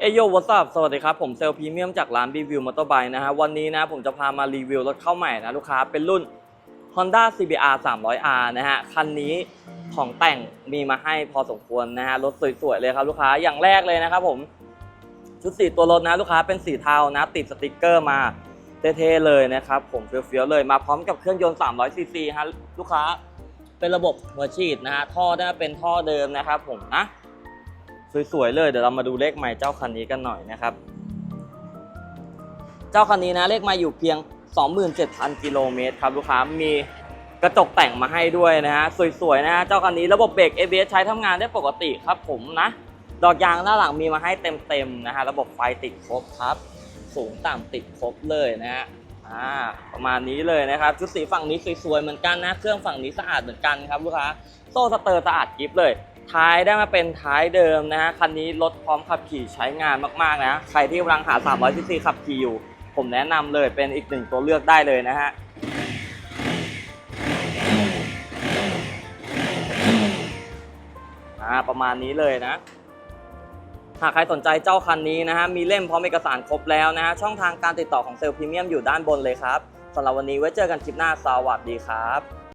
เอโยวัสบสวัสดีครับ ผมเซลพรีเมียมจากร้าน b ีวิวมอเตอร์ไบค์นะฮะ วันนี้นะผมจะพามารีวิวรถเข้าใหม่นะลูกค้า เป็นรุ่น Honda CBR 300R นะฮะ คันนี้ของแต่งมีมาให้พอสมควรนะฮะ รถสวยๆเลยครับลูกค้า อย่างแรกเลยนะครับผม ชุดสีตัวรถนะลูกค้าเป็นสีเทานะ ติดสติกเกอร์มาเท่ๆเลยนะครับผมเฟี้ยวๆเลยมาพร้อมกับเครื่องยนต์300ซีซีฮะลูกค้า เป็นระบบหัวฉีดนะฮะ ท่อได้เป็นท่อเดิมนะครับผมนะ สวยๆเลยเดี๋ยวเรามาดูเลขใหม่เจ้าคันนี้กันหน่อยนะครับ เจ้าคันนี้นะเลขไมาอยู่เพียง 27,000 กิโลเมตรครับลูกค้ามีกระจกแต่งมาให้ด้วยนะฮะสวยๆนะฮะเจ้าคันนี้ระบบเบรก ABS ใช้ทำงานได้ปกติครับผมนะดอกยางหน้าหลังมีมาให้เต็มๆนะฮะระบบไฟติดครบครับ สูงต่ำติดครบเลยนะฮะอ่าประมาณนี้เลยนะครับชุดสีฝั่งนี้สวยๆเหมือนกันนะ เครื่องฝั่งนี้สะอาดเหมือนกันครับลูกค้าโซ่สเตอร์สะอาดกิฟเลย ท้ายได้มาเป็นท้ายเดิมนะฮะคันนี้รถพร้อมขับขี่ใช้งานมากๆนะใครที่กำลังหา 300ซีซีขับขี่อยู่ ผมแนะนำเลยเป็นอีกหนึ่งตัวเลือกได้เลยนะฮะประมาณนี้เลยนะ หากใครสนใจเจ้าคันนี้นะฮะ มีเล่มพร้อมเอกสารครบแล้วนะฮะ ช่องทางการติดต่อของเซลล์พรีเมียมอยู่ด้านบนเลยครับสำหรับวันนี้ไว้เจอกันคลิปหน้าสวัสดีครับ